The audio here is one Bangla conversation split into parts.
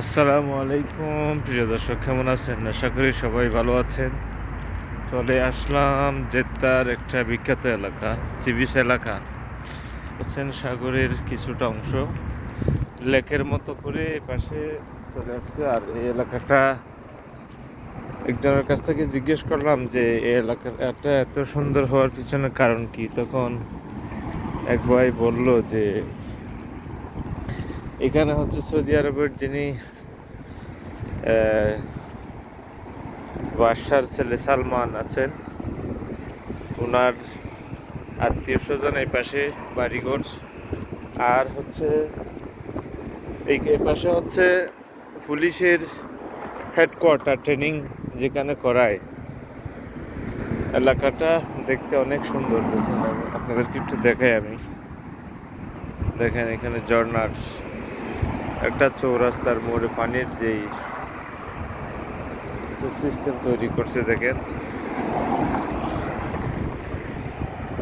আসসালামু আলাইকুম। প্রিয় দর্শক, কেমন আছেন? আশা করি সবাই ভালো আছেন। চলে আসলাম জেদ্দার একটা বিখ্যাত এলাকা, চিবিস এলাকা। হোসেন সাগরের কিছুটা অংশ। লেকের মতো করে পাশে চলে আসছে। আর এই এলাকাটা একজনের কাছ থেকে জিজ্ঞেস করলাম যে এই এলাকাটা এত সুন্দর হওয়ার পিছনে কারণ কি? তখন এক ভাই বলল যে এখানে হচ্ছে সৌদি আরবের যিনি বাদশার ছেলে সালমান আছেন ওনার আত্মীয় স্বজন এই পাশে বাড়িঘর আর হচ্ছে এই পাশে হচ্ছে পুলিশের হেডকোয়ার্টার ট্রেনিং যেখানে করায়। এলাকাটা দেখতে অনেক সুন্দর দেখুন। আপনাদেরকে একটু দেখাই আমি। দেখেন এখানে ঝর্ণার একটা চৌরাস্তার মোড়ে পানির যেই সিস্টেম তৈরি করছে দেখেন।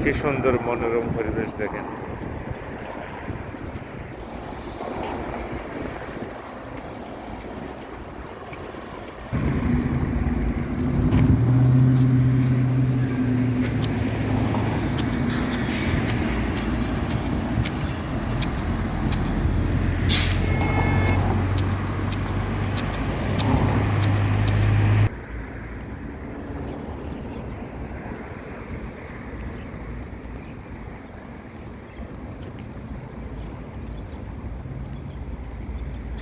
কি সুন্দর মনোরম পরিবেশ দেখেন।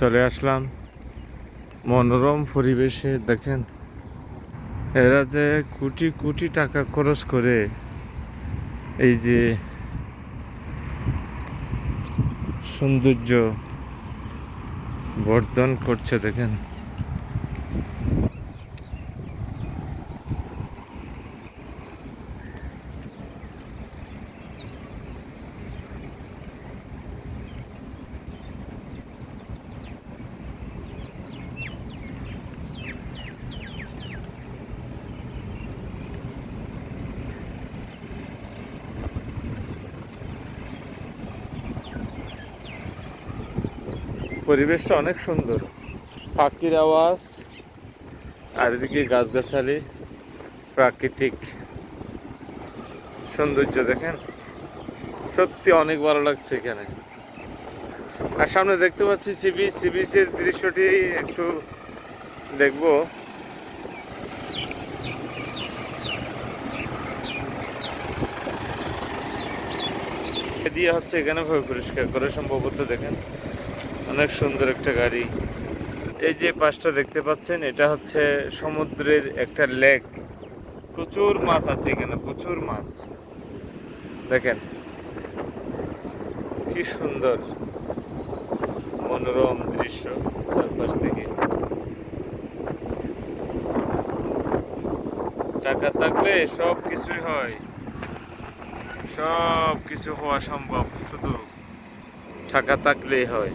চলে আসলাম। মনোরম পরিবেশে, দেখেন। এরা যে কোটি কোটি টাকা খরচ করে এই যে সৌন্দর্য বর্ধন করছে, দেখেন। পরিবেশটা অনেক সুন্দর। পাখির আওয়াজ, আর এদিকে গাছগাছালি, প্রাকৃতিক সৌন্দর্য দেখেন। সত্যি অনেক ভালো লাগছে এখানে। আর সামনে দেখতে পাচ্ছি সি বিচ সি দৃশ্যটি একটু দেখব। দিয়ে হচ্ছে এখানে পরিষ্কার করে সম্ভবত দেখেন। অনেক সুন্দর একটা গাড়ি। এই যে পাশটা দেখতে পাচ্ছেন, এটা হচ্ছে সমুদ্রের একটা লেক। প্রচুর মাছ আছে এখানে, প্রচুর মাছ। দেখেন, কি সুন্দর মনোরম দৃশ্য চারপাশ থেকে। টাকা থাকলে সব কিছুই হয়। সব কিছু হওয়া সম্ভব শুধু টাকা থাকলেই হয়।